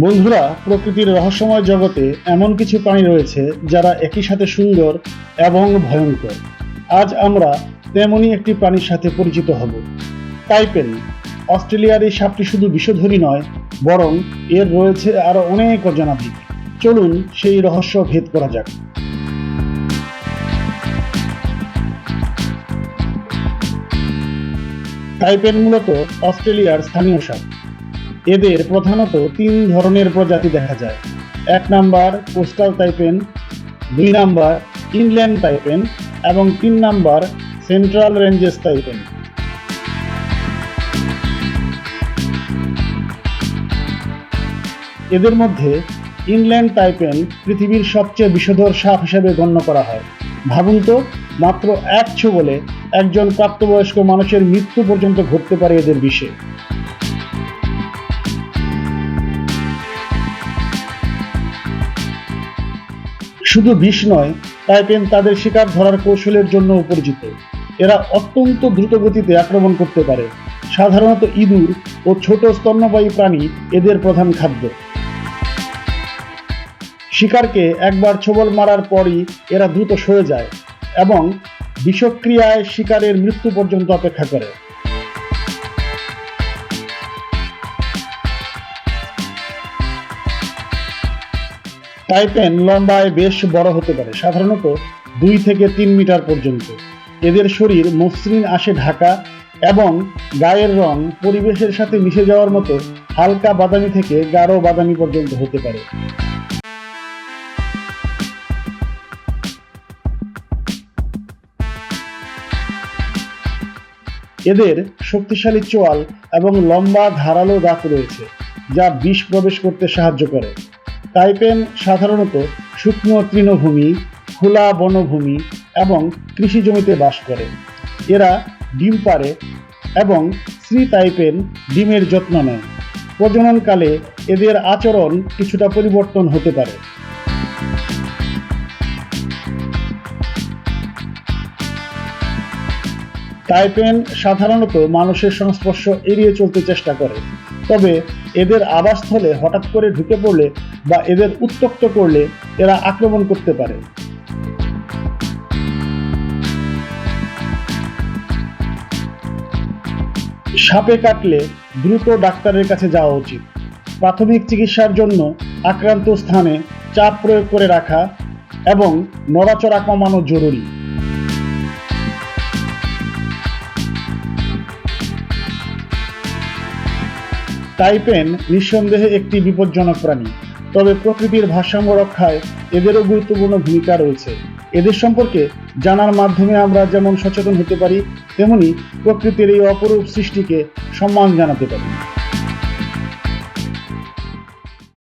বন্ধুরা, প্রকৃতির রহস্যময় জগতে এমন কিছু প্রাণী রয়েছে যারা একই সাথে সুন্দর এবং ভয়ঙ্কর। আজ আমরা তেমনই একটি প্রাণীর সাথে পরিচিত হব। টাইপেন অস্ট্রেলিয়ার এই সাপটি শুধু বিষধরী নয়, বরং এর রয়েছে আরও অনেক অজানা দিক চলুন সেই রহস্য ভেদ করা যাক। টাইপেন মূলত অস্ট্রেলিয়ার স্থানীয় সাপ। এদের প্রধানত তিন ধরনের প্রজাতি দেখা যায়। এক নাম্বার কোস্টাল টাইপেন, দুই নাম্বার ইনল্যান্ড টাইপেন এবং তিন নাম্বার সেন্ট্রাল রেঞ্জেস টাইপেন। এদের মধ্যে ইনল্যান্ড টাইপেন পৃথিবীর সবচেয়ে বিষধর সাপ হিসেবে গণ্য করা হয়। ভাবুন তো, মাত্র এক ছোবলে একজন প্রাপ্তবয়স্ক মানুষের মৃত্যু পর্যন্ত ঘটতে পারে এদের বিষে। শুধু বিষ নয় টাইপেন তাদের শিকার ধরার কৌশলের জন্য পরিচিত এরা অত্যন্ত দ্রুত গতিতে আক্রমণ করতে পারে। সাধারণত ইঁদুর ও ছোট স্তন্যবায়ী প্রাণী এদের প্রধান খাদ্য। শিকারকে একবার ছোবল মারার পরই এরা দ্রুত সরে যায় এবং বিষক্রিয়ায় শিকারের মৃত্যু পর্যন্ত অপেক্ষা করে। টাইপেন লম্বায় বেশ বড় হতে পারে, সাধারণত দুই থেকে তিন মিটার পর্যন্ত। এদের শরীর মসৃণ আসে ঢাকা এবং গায়ের রং পরিবেশের সাথে মিশে যাওয়ার মতো হালকা বাদামি থেকে গাঢ় বাদামি পর্যন্ত হতে পারে। এদের শক্তিশালী চোয়াল এবং লম্বা ধারালো দাঁত রয়েছে, যা বিষ প্রবেশ করতে সাহায্য করে। টাইপেন সাধারণত শুকনো তৃণভূমি, খোলা বনভূমি এবং কৃষি জমিতে বাস করে। এরা ডিম পারে এবং শ্রী টাইপেন ডিমের যত্ন নেয়। প্রজননকালে এদের আচরণ কিছুটা পরিবর্তন হতে পারে। টাইপেন সাধারণত মানুষের সংস্পর্শ এড়িয়ে চলতে চেষ্টা করে। তবে এদের আবাসস্থলে হঠাৎ করে ঢুকে পড়লে বা এদের উত্তক্ত করলে এরা আক্রমণ করতে পারে। সাপে কাটলে দ্রুত ডাক্তারের কাছে যাওয়া উচিত। প্রাথমিক চিকিৎসার জন্য আক্রান্ত স্থানে চাপ প্রয়োগ করে রাখা এবং নড়াচড়া কমানো জরুরি। টাইপেন নিঃসন্দেহে একটি বিপজ্জনক প্রাণী। তবে প্রকৃতির ভারসাম্য রক্ষায় এদেরও গুরুত্বপূর্ণ ভূমিকা রয়েছে। এদের সম্পর্কে জানার মাধ্যমে আমরা যেমন সচেতন হতে পারি, তেমনি প্রকৃতির এই অপরূপ সৃষ্টিকে সম্মান জানাতে পারি।